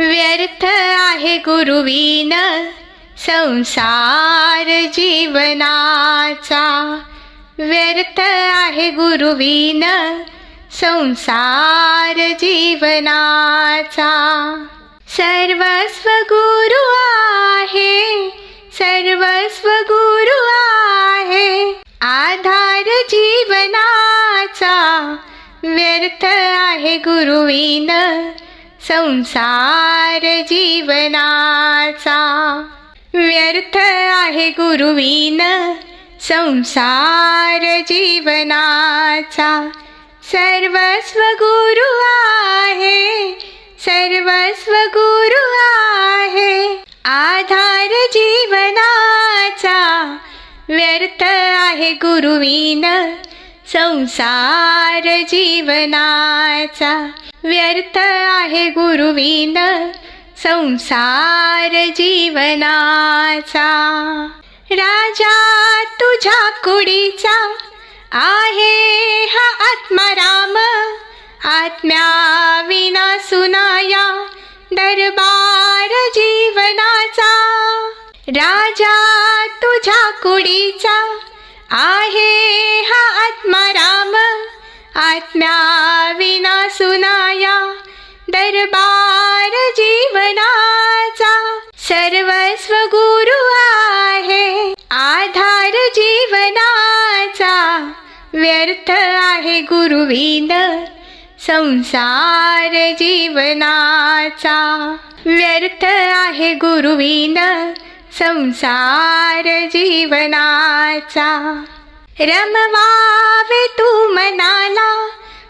व्यर्थ आहे गुरुवीन संसार जीवनाचा. व्यर्थ आहे गुरुवीन संसार जीवनाचा. सर्वस्व गुरु आहे सर्वस्व गुरु आहे. आधार जीवनाचा. व्यर्थ आहे गुरुवीन संसार जीवनाचा. व्यर्थ आहे गुरुवीन संसार जीवनाचा. सर्वस्व गुरु आहे सर्वस्व गुरु आहे. आधार जीवनाचा. व्यर्थ आहे गुरुवीन संसार जीवनाचा. व्यर्थ आहे गुरुविन संसार जीवनाचा. राजा तुझ्या कुडीचा आहे हा आत्माराम. आत्म्या विना सुनाया दरबार जीवनाचा. राजा तुझ्या कुडीचा आत्म्या विना सुनाया दरबार जीवनाचा सर्वस्व गुरु आहे आधार जीवनाचा व्यर्थ आहे गुरुविन संसार जीवनाचा व्यर्थ आहे गुरुविन संसार जीवनाचा. रमवावे तू मनाला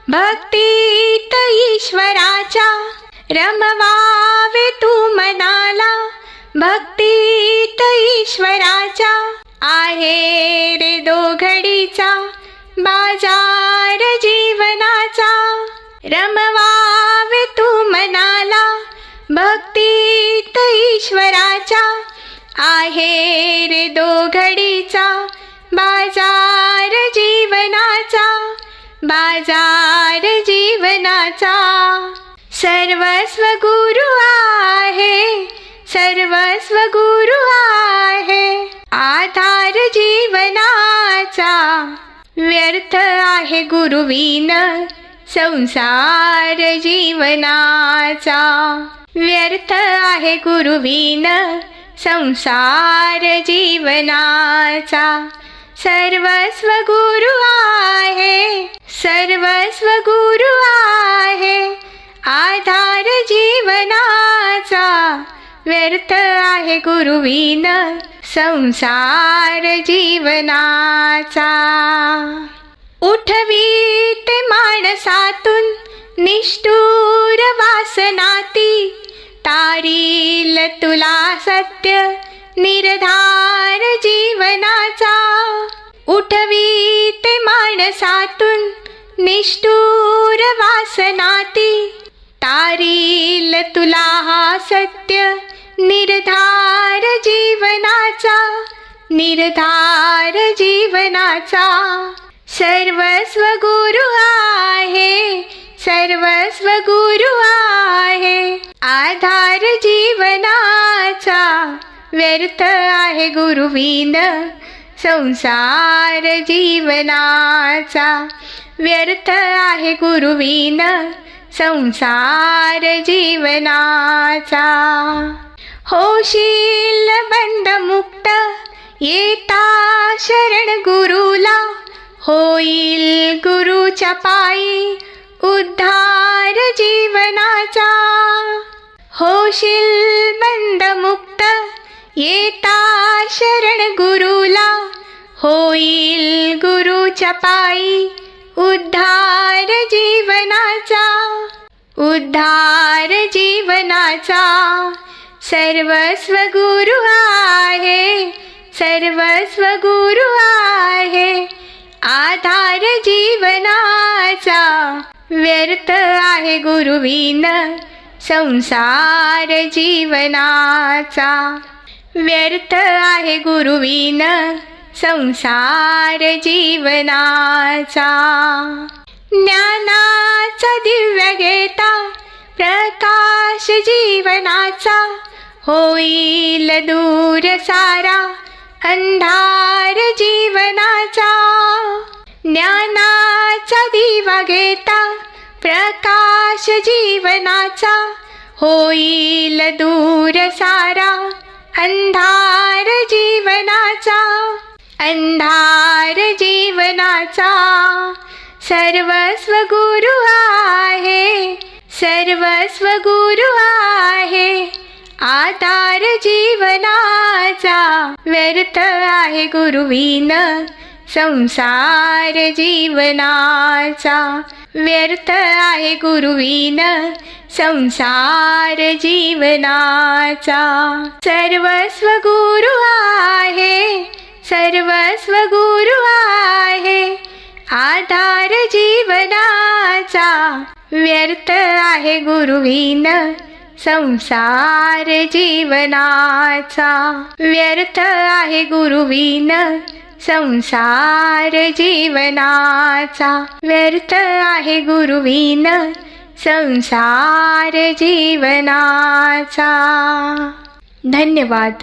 भक्तीत ईश्वराच्या. रमवावे तू मनाला भक्तीत ईश्वराच्या. आहे रे दोघडीचा बाजार जीवनाचा. रमवावे तू मनाला भक्तीत ईश्वराच्या. आहे रे दोघडीचा बाजार जीवनाचा बाजार जीवनाचा. सर्वस्व गुरु आहे सर्वस्व गुरु आहे. आधार जीवनाचा व्यर्थ आहे गुरुवीन. संसार जीवनाचा व्यर्थ आहे गुरुवीन. संसार जीवनाचा. सर्वस्व गुरु आहे सर्वस्व गुरु आहे. आधार जीवनाचा व्यर्थ आहे गुरुवीन संसार जीवनाचा. उठवीत माणसातून निष्ठू उठवी ते माणसातून निष्ठूर वासनाती. तारील तुला हा सत्य निर्धार जीवनाचा निर्धार जीवनाचा. सर्वस्व गुरु आहे सर्वस्व गुरु आहे. आधार जीवनाचा व्यर्थ आहे गुरुवीन. संसार जीवनाचा व्यर्थ आहे गुरुवीन. संसार जीवनाचा होशील बंद मुक्त येता शरण गुरुला. होईल गुरुच्या पायी उद्धार जीवनाचा. होशील बंद मुक्त येता शरण गुरुला. होईल पायी उद्धार जीवनाचा उद्धार जीवनाचा. सर्वस्व गुरु आहे सर्वस्व गुरु आहे. आधार जीवनाचा व्यर्थ आहे गुरुवीन संसार जीवनाचा. व्यर्थ आहे गुरुवीन संसार जीवनाचा. ज्ञानाचा दिव्य घेता प्रकाश जीवनाचा. होईल दूर सारा अंधार जीवनाचा. ज्ञानाचा दिवा घेता प्रकाश जीवनाचा. होईल दूर सारा अंधार जीवनाचा. अंधार जीवनाचा सर्वस्व गुरु आहे सर्वस्व गुरु आहे. आधार जीवनाचा व्यर्थ आहे गुरुवीन संसार जीवनाचा व्यर्थ आहे गुरुवीन संसार जीवनाचा सर्वस्व गुरु आहे. सर्वस्व गुरु आहे आधार जीवनाचा व्यर्थ आहे गुरुविन संसार जीवनाचा. व्यर्थ आहे गुरुविन संसार जीवनाचा. व्यर्थ आहे गुरुविन संसार जीवनाचा. धन्यवाद.